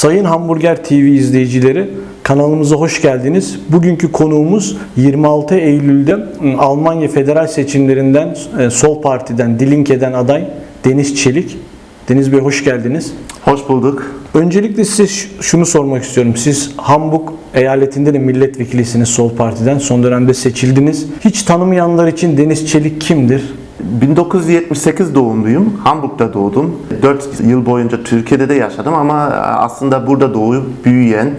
Sayın Hamburger TV izleyicileri kanalımıza hoş geldiniz. Bugünkü konuğumuz 26 Eylül'de ıı, Almanya federal seçimlerinden e, Sol Parti'den Dilinke'den aday Deniz Çelik. Deniz Bey hoş geldiniz. Hoş bulduk. Öncelikle size şunu sormak istiyorum. Siz Hamburg eyaletinde de milletvekilisiniz Sol Parti'den. Son dönemde seçildiniz. Hiç tanımayanlar için Deniz Çelik kimdir? 1978 doğumluyum. Hamburg'da doğdum. 4 yıl boyunca Türkiye'de de yaşadım ama aslında burada doğup büyüyen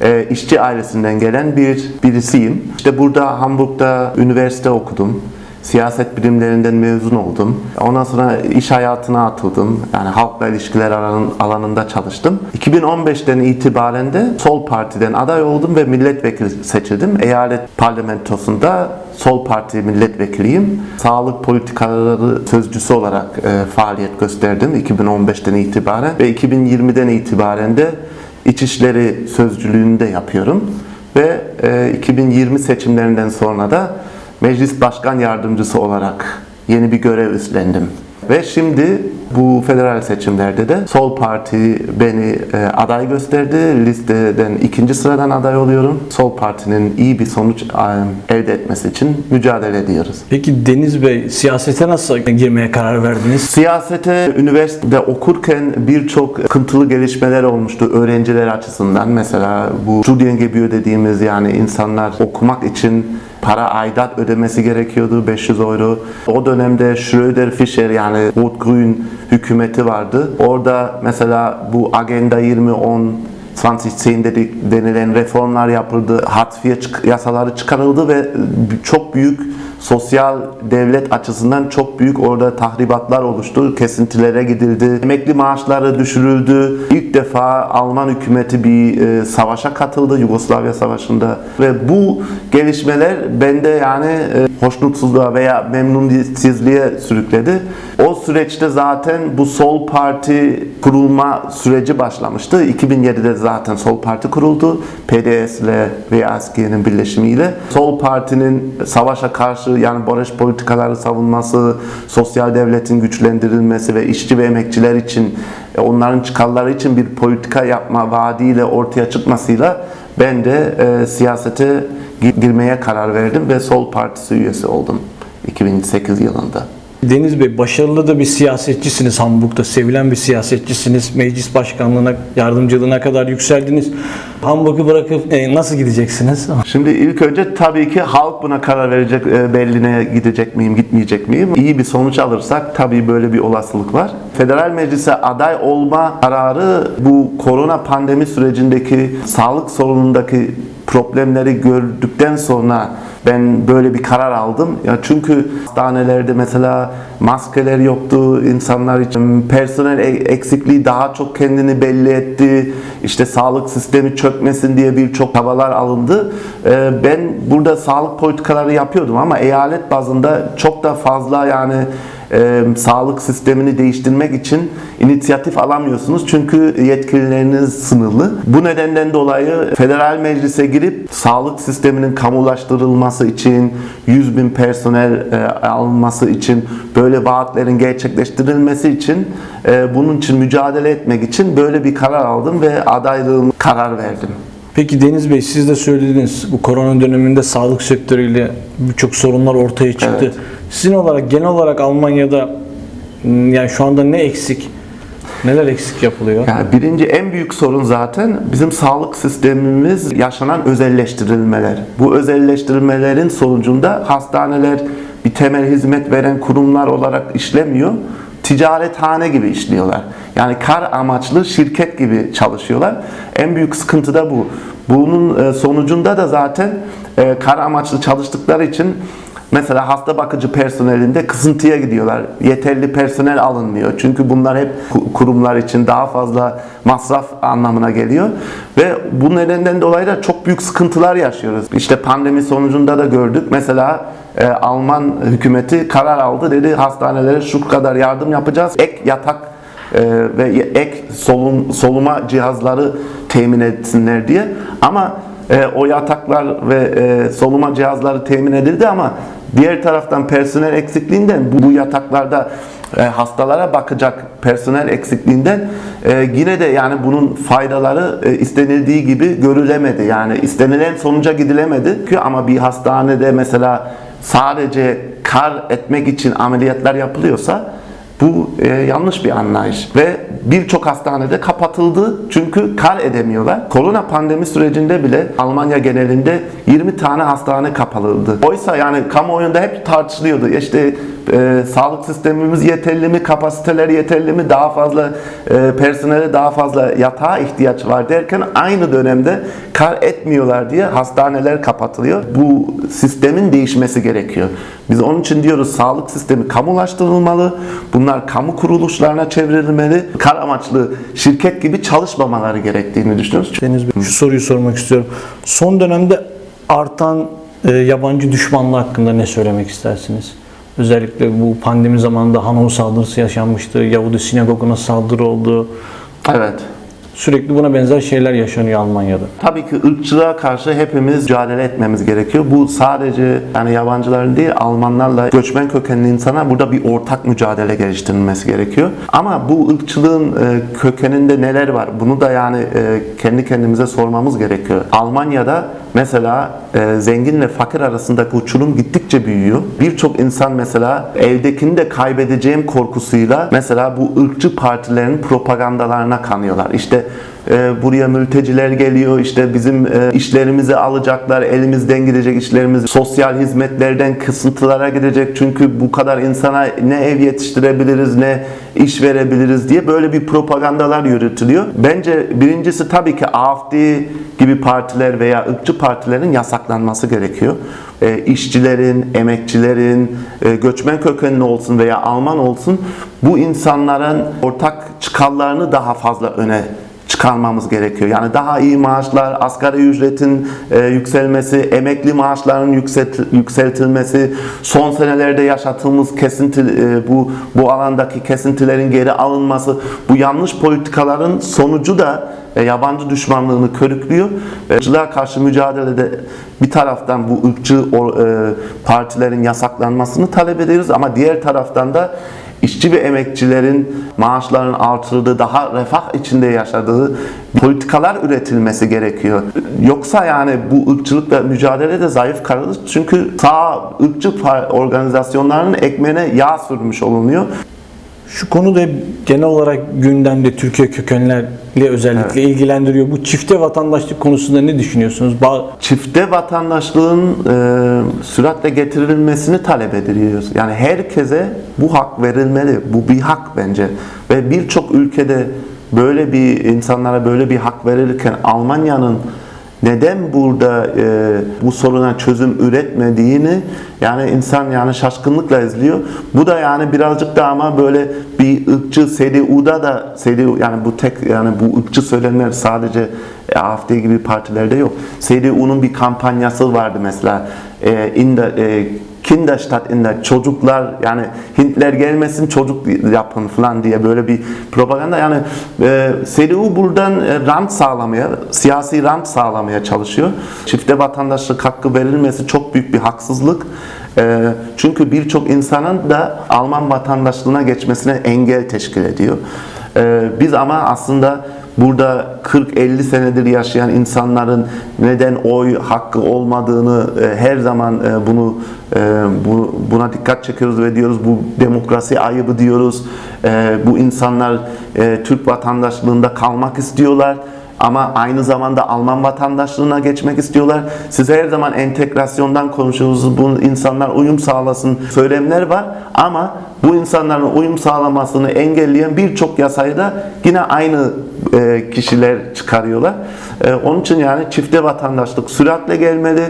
e, işçi ailesinden gelen bir birisiyim. İşte burada Hamburg'da üniversite okudum. Siyaset bilimlerinden mezun oldum. Ondan sonra iş hayatına atıldım. Yani halkla ilişkiler alan- alanında çalıştım. 2015'ten itibaren de Sol Parti'den aday oldum ve milletvekili seçildim. Eyalet parlamentosunda Sol Parti milletvekiliyim. Sağlık politikaları sözcüsü olarak e, faaliyet gösterdim 2015'ten itibaren ve 2020'den itibaren de İçişleri Sözcülüğünü de yapıyorum. Ve e, 2020 seçimlerinden sonra da Meclis Başkan Yardımcısı olarak yeni bir görev üstlendim. Ve şimdi bu federal seçimlerde de Sol Parti beni e, aday gösterdi. Listeden ikinci sıradan aday oluyorum. Sol Parti'nin iyi bir sonuç e, elde etmesi için mücadele ediyoruz. Peki Deniz Bey siyasete nasıl girmeye karar verdiniz? Siyasete üniversitede okurken birçok sıkıntılı gelişmeler olmuştu öğrenciler açısından. Mesela bu Studiengebühr dediğimiz yani insanlar okumak için para aidat ödemesi gerekiyordu 500 euro. O dönemde Schröder-Fischer yani Rot-Grün hükümeti vardı. Orada mesela bu Agenda 2010 2010 dedik denilen reformlar yapıldı, çık- yasaları çıkarıldı ve çok büyük sosyal devlet açısından çok büyük orada tahribatlar oluştu. Kesintilere gidildi. Emekli maaşları düşürüldü. İlk defa Alman hükümeti bir e, savaşa katıldı Yugoslavya Savaşı'nda ve bu gelişmeler bende yani e, hoşnutsuzluğa veya memnuniyetsizliğe sürükledi. O süreçte zaten bu Sol Parti kurulma süreci başlamıştı. 2007'de zaten Sol Parti kuruldu. PDS ile ve ASK'nin birleşimiyle. Sol Parti'nin savaşa karşı yani barış politikaları savunması, sosyal devletin güçlendirilmesi ve işçi ve emekçiler için e, onların çıkarları için bir politika yapma vaadiyle ortaya çıkmasıyla ben de e, siyasete girmeye karar verdim ve Sol Partisi üyesi oldum 2008 yılında. Deniz Bey başarılı da bir siyasetçisiniz Hamburg'da. Sevilen bir siyasetçisiniz. Meclis başkanlığına, yardımcılığına kadar yükseldiniz. Hamburg'u bırakıp e, nasıl gideceksiniz? Şimdi ilk önce tabii ki halk buna karar verecek e, Berlin'e gidecek miyim, gitmeyecek miyim? İyi bir sonuç alırsak tabii böyle bir olasılık var. Federal Meclis'e aday olma kararı bu korona pandemi sürecindeki sağlık sorunundaki problemleri gördükten sonra ben böyle bir karar aldım. Ya çünkü hastanelerde mesela maskeler yoktu insanlar için. Personel e- eksikliği daha çok kendini belli etti. İşte sağlık sistemi çökmesin diye birçok çabalar alındı. Ee, Ben burada sağlık politikaları yapıyordum ama eyalet bazında çok da fazla yani e, sağlık sistemini değiştirmek için inisiyatif alamıyorsunuz çünkü yetkilileriniz sınırlı. Bu nedenden dolayı federal meclise girip sağlık sisteminin kamulaştırılması için 100 bin personel e, alınması için böyle vaatlerin gerçekleştirilmesi için e, bunun için mücadele etmek için böyle bir karar aldım ve adaylığım karar verdim. Peki Deniz Bey siz de söylediniz bu korona döneminde sağlık sektörüyle birçok sorunlar ortaya çıktı. Evet. Sizin olarak genel olarak Almanya'da m, yani şu anda ne eksik? Neler eksik yapılıyor? Yani birinci en büyük sorun zaten bizim sağlık sistemimiz yaşanan özelleştirilmeler. Bu özelleştirilmelerin sonucunda hastaneler bir temel hizmet veren kurumlar olarak işlemiyor. Ticarethane gibi işliyorlar. Yani kar amaçlı şirket gibi çalışıyorlar. En büyük sıkıntı da bu. Bunun e, sonucunda da zaten e, kar amaçlı çalıştıkları için Mesela hasta bakıcı personelinde kısıntıya gidiyorlar. Yeterli personel alınmıyor. Çünkü bunlar hep ku- kurumlar için daha fazla masraf anlamına geliyor. Ve bu nedenden dolayı da çok büyük sıkıntılar yaşıyoruz. İşte pandemi sonucunda da gördük. Mesela e, Alman hükümeti karar aldı. Dedi hastanelere şu kadar yardım yapacağız. Ek yatak e, ve ek solum, soluma cihazları temin etsinler diye. Ama e, o yataklar ve e, soluma cihazları temin edildi ama diğer taraftan personel eksikliğinden bu, yataklarda e, hastalara bakacak personel eksikliğinden e, yine de yani bunun faydaları e, istenildiği gibi görülemedi. Yani istenilen sonuca gidilemedi. Ama bir hastanede mesela sadece kar etmek için ameliyatlar yapılıyorsa bu e, yanlış bir anlayış ve birçok hastanede kapatıldı çünkü kar edemiyorlar. Korona pandemi sürecinde bile Almanya genelinde 20 tane hastane kapalıydı. Oysa yani kamuoyunda hep tartışılıyordu. İşte e, sağlık sistemimiz yeterli mi, kapasiteler yeterli mi, daha fazla e, personele daha fazla yatağa ihtiyaç var derken aynı dönemde kar etmiyorlar diye hastaneler kapatılıyor. Bu sistemin değişmesi gerekiyor. Biz onun için diyoruz sağlık sistemi kamulaştırılmalı. Bunlar kamu kuruluşlarına çevrilmeli. Kar amaçlı şirket gibi çalışmamaları gerektiğini düşünüyoruz. Deniz Bey, şu soruyu sormak istiyorum. Son dönemde artan e, yabancı düşmanlığı hakkında ne söylemek istersiniz? Özellikle bu pandemi zamanında Hanoi saldırısı yaşanmıştı, Yahudi sinagoguna saldırı oldu. Evet. Sürekli buna benzer şeyler yaşanıyor Almanya'da. Tabii ki ırkçılığa karşı hepimiz mücadele etmemiz gerekiyor. Bu sadece yani yabancıların değil Almanlarla göçmen kökenli insana burada bir ortak mücadele geliştirilmesi gerekiyor. Ama bu ırkçılığın e, kökeninde neler var? Bunu da yani e, kendi kendimize sormamız gerekiyor. Almanya'da mesela e, zenginle fakir arasındaki uçurum gittikçe büyüyor. Birçok insan mesela evdekini de kaybedeceğim korkusuyla mesela bu ırkçı partilerin propagandalarına kanıyorlar. İşte e, buraya mülteciler geliyor işte bizim e, işlerimizi alacaklar elimizden gidecek işlerimiz sosyal hizmetlerden kısıntılara gidecek çünkü bu kadar insana ne ev yetiştirebiliriz ne iş verebiliriz diye böyle bir propagandalar yürütülüyor. Bence birincisi tabii ki AFD gibi partiler veya ırkçı partilerin yasaklanması gerekiyor. E, işçilerin, emekçilerin, e, göçmen kökenli olsun veya Alman olsun bu insanların ortak çıkarlarını daha fazla öne çıkarmamız gerekiyor. Yani daha iyi maaşlar, asgari ücretin e, yükselmesi, emekli maaşların yükselt, yükseltilmesi, son senelerde yaşadığımız kesinti e, bu bu alandaki kesintilerin geri alınması, bu yanlış politikaların sonucu da e, yabancı düşmanlığını körüklüyor. Ve ırkçılığa karşı mücadelede bir taraftan bu ırkçı e, partilerin yasaklanmasını talep ediyoruz ama diğer taraftan da işçi ve emekçilerin maaşlarının artırıldığı, daha refah içinde yaşadığı politikalar üretilmesi gerekiyor. Yoksa yani bu ırkçılıkla mücadelede zayıf kalırız. Çünkü sağ ırkçı organizasyonlarının ekmeğine yağ sürmüş olunuyor. Şu konu da genel olarak gündemde Türkiye kökenlerle özellikle ilgilendiriyor. Bu çifte vatandaşlık konusunda ne düşünüyorsunuz? Ba- Çifte vatandaşlığın e, süratle getirilmesini talep ediyoruz. Yani herkese bu hak verilmeli. Bu bir hak bence. Ve birçok ülkede böyle bir insanlara böyle bir hak verilirken Almanya'nın neden burada e, bu soruna çözüm üretmediğini yani insan yani şaşkınlıkla izliyor. Bu da yani birazcık da ama böyle bir ırkçı CDU'da da CDU yani bu tek yani bu ırkçı söylemler sadece e, AfD gibi partilerde yok. CDU'nun bir kampanyası vardı mesela e, in the, e, Kinderstadt in der çocuklar yani Hintler gelmesin çocuk yapın falan diye böyle bir propaganda yani e, CDU buradan e, rant sağlamaya siyasi rant sağlamaya çalışıyor. Çifte vatandaşlık hakkı verilmesi çok büyük bir haksızlık. E, çünkü birçok insanın da Alman vatandaşlığına geçmesine engel teşkil ediyor. E, biz ama aslında burada 40-50 senedir yaşayan insanların neden oy hakkı olmadığını e, her zaman e, bunu e, bu, buna dikkat çekiyoruz ve diyoruz bu demokrasi ayıbı diyoruz. Bu insanlar Türk vatandaşlığında kalmak istiyorlar ama aynı zamanda Alman vatandaşlığına geçmek istiyorlar. Siz her zaman entegrasyondan konuşuyorsunuz. Bu insanlar uyum sağlasın söylemler var ama bu insanların uyum sağlamasını engelleyen birçok yasayı da yine aynı e, kişiler çıkarıyorlar. E, onun için yani çifte vatandaşlık süratle gelmeli.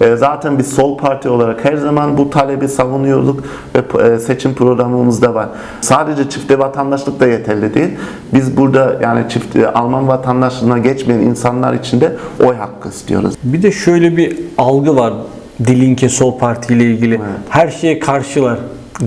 E, zaten biz sol parti olarak her zaman bu talebi savunuyorduk ve e, seçim programımızda var. Sadece çifte vatandaşlık da yeterli değil. Biz burada yani çift e, Alman vatandaşlığına geçmeyen insanlar için de oy hakkı istiyoruz. Bir de şöyle bir algı var Dilinke Sol Parti ile ilgili. Her şeye karşılar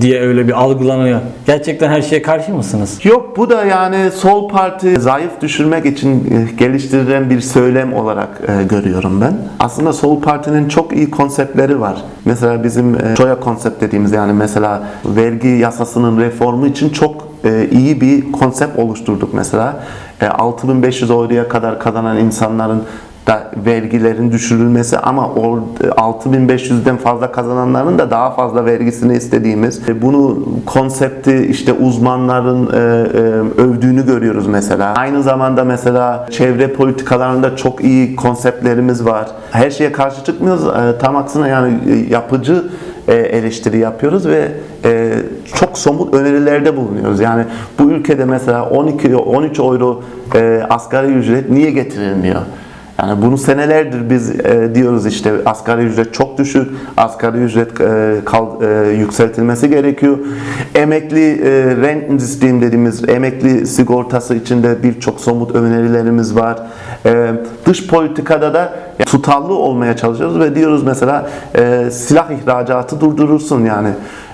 diye öyle bir algılanıyor. Gerçekten her şeye karşı mısınız? Yok bu da yani sol parti zayıf düşürmek için e, geliştirilen bir söylem olarak e, görüyorum ben. Aslında sol partinin çok iyi konseptleri var. Mesela bizim e, konsept dediğimiz yani mesela vergi yasasının reformu için çok e, iyi bir konsept oluşturduk mesela. E, 6500 euroya kadar kazanan insanların da vergilerin düşürülmesi ama or, 6500'den fazla kazananların da daha fazla vergisini istediğimiz e, bunu konsepti işte uzmanların e, e, övdüğünü görüyoruz mesela. Aynı zamanda mesela çevre politikalarında çok iyi konseptlerimiz var. Her şeye karşı çıkmıyoruz. E, tam aksine yani e, yapıcı e, eleştiri yapıyoruz ve e, çok somut önerilerde bulunuyoruz. Yani bu ülkede mesela 12 13 euro e, asgari ücret niye getirilmiyor? Yani bunu senelerdir biz e, diyoruz işte asgari ücret çok düşük, asgari ücret e, kal, e, yükseltilmesi gerekiyor. Emekli e, rent sistem dediğimiz emekli sigortası içinde birçok somut önerilerimiz var. E, dış politikada da tutarlı olmaya çalışıyoruz ve diyoruz mesela e, silah ihracatı durdurursun yani.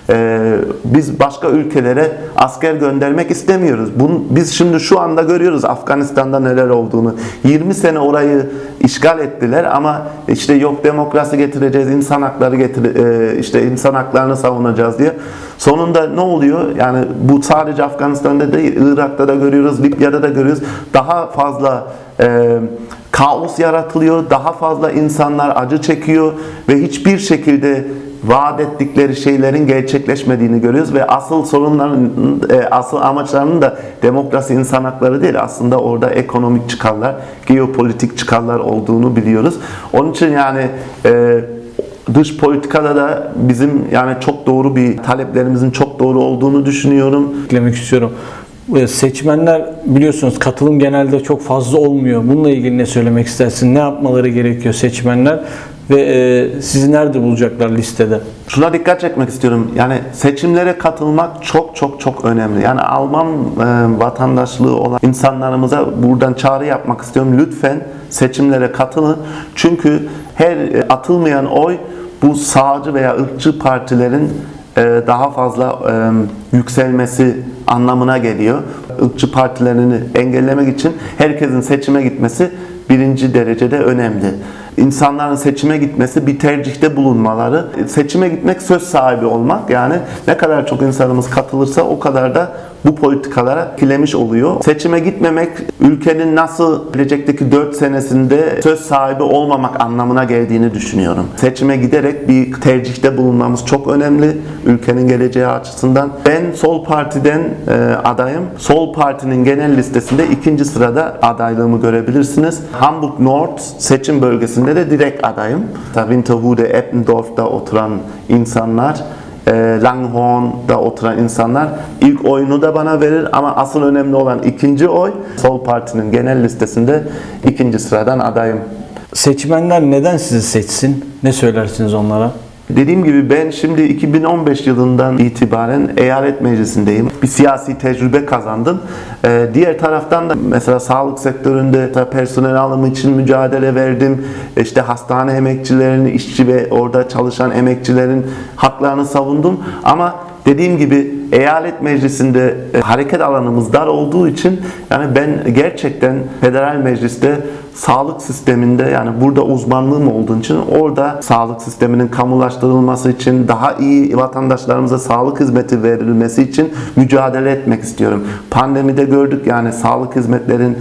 Ee, biz başka ülkelere asker göndermek istemiyoruz. Bunu, biz şimdi şu anda görüyoruz Afganistan'da neler olduğunu. 20 sene orayı işgal ettiler ama işte yok demokrasi getireceğiz, insan hakları getir, e, işte insan haklarını savunacağız diye. Sonunda ne oluyor? Yani bu sadece Afganistan'da değil, Irak'ta da görüyoruz, Libya'da da görüyoruz. Daha fazla e, kaos yaratılıyor, daha fazla insanlar acı çekiyor ve hiçbir şekilde vaat ettikleri şeylerin gerçekleşmediğini görüyoruz ve asıl sorunların, e, asıl amaçlarının da demokrasi insan hakları değil aslında orada ekonomik çıkarlar, geopolitik çıkarlar olduğunu biliyoruz. Onun için yani e, dış politikada da bizim yani çok doğru bir taleplerimizin çok doğru olduğunu düşünüyorum. eklemek istiyorum. E, Seçmenler biliyorsunuz katılım genelde çok fazla olmuyor. Bununla ilgili ne söylemek istersin? Ne yapmaları gerekiyor seçmenler? Ve e, sizi nerede bulacaklar listede? Şuna dikkat çekmek istiyorum. Yani seçimlere katılmak çok çok çok önemli. Yani Alman e, vatandaşlığı olan insanlarımıza buradan çağrı yapmak istiyorum. Lütfen seçimlere katılın. Çünkü her e, atılmayan oy bu sağcı veya ırkçı partilerin e, daha fazla e, yükselmesi anlamına geliyor. Irkçı partilerini engellemek için herkesin seçime gitmesi birinci derecede önemli. İnsanların seçime gitmesi, bir tercihte bulunmaları, seçime gitmek söz sahibi olmak yani ne kadar çok insanımız katılırsa o kadar da bu politikalara etkilemiş oluyor. Seçime gitmemek ülkenin nasıl gelecekteki 4 senesinde söz sahibi olmamak anlamına geldiğini düşünüyorum. Seçime giderek bir tercihte bulunmamız çok önemli ülkenin geleceği açısından. Ben Sol Parti'den e, adayım. Sol Parti'nin genel listesinde ikinci sırada adaylığımı görebilirsiniz. Hamburg Nord seçim bölgesinde de direkt adayım. Winterhude, Eppendorf'da oturan insanlar e, Langhorn'da oturan insanlar ilk oyunu da bana verir ama asıl önemli olan ikinci oy Sol Parti'nin genel listesinde ikinci sıradan adayım. Seçmenler neden sizi seçsin? Ne söylersiniz onlara? Dediğim gibi ben şimdi 2015 yılından itibaren eyalet meclisindeyim. Bir siyasi tecrübe kazandım. Ee, diğer taraftan da mesela sağlık sektöründe personel alımı için mücadele verdim. İşte hastane emekçilerini, işçi ve orada çalışan emekçilerin haklarını savundum. Ama dediğim gibi eyalet meclisinde e, hareket alanımız dar olduğu için yani ben gerçekten federal mecliste sağlık sisteminde yani burada uzmanlığım olduğu için orada sağlık sisteminin kamulaştırılması için daha iyi vatandaşlarımıza sağlık hizmeti verilmesi için mücadele etmek istiyorum. Pandemide gördük yani sağlık hizmetlerin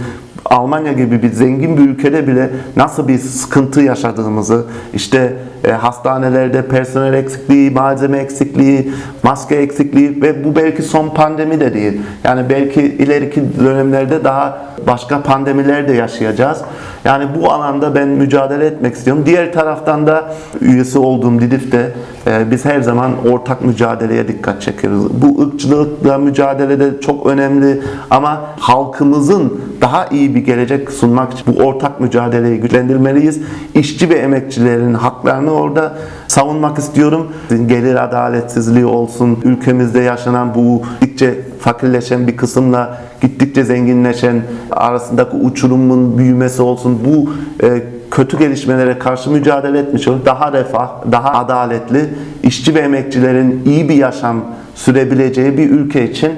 Almanya gibi bir zengin bir ülkede bile nasıl bir sıkıntı yaşadığımızı, işte e, hastanelerde personel eksikliği, malzeme eksikliği, maske eksikliği ve bu belki son pandemi de değil. Yani belki ileriki dönemlerde daha başka pandemiler de yaşayacağız. Yani bu alanda ben mücadele etmek istiyorum. Diğer taraftan da üyesi olduğum DİDİF'te e, biz her zaman ortak mücadeleye dikkat çekiyoruz. Bu ırkçılıkla mücadelede çok önemli ama halkımızın daha iyi bir gelecek sunmak için bu ortak mücadeleyi güçlendirmeliyiz. İşçi ve emekçilerin haklarını orada savunmak istiyorum. Gelir adaletsizliği olsun, ülkemizde yaşanan bu gittikçe fakirleşen bir kısımla gittikçe zenginleşen arasındaki uçurumun büyümesi olsun. Bu e, kötü gelişmelere karşı mücadele etmiş olur. Daha refah, daha adaletli, işçi ve emekçilerin iyi bir yaşam sürebileceği bir ülke için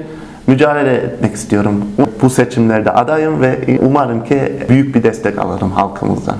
mücadele etmek istiyorum. Bu seçimlerde adayım ve umarım ki büyük bir destek alırım halkımızdan.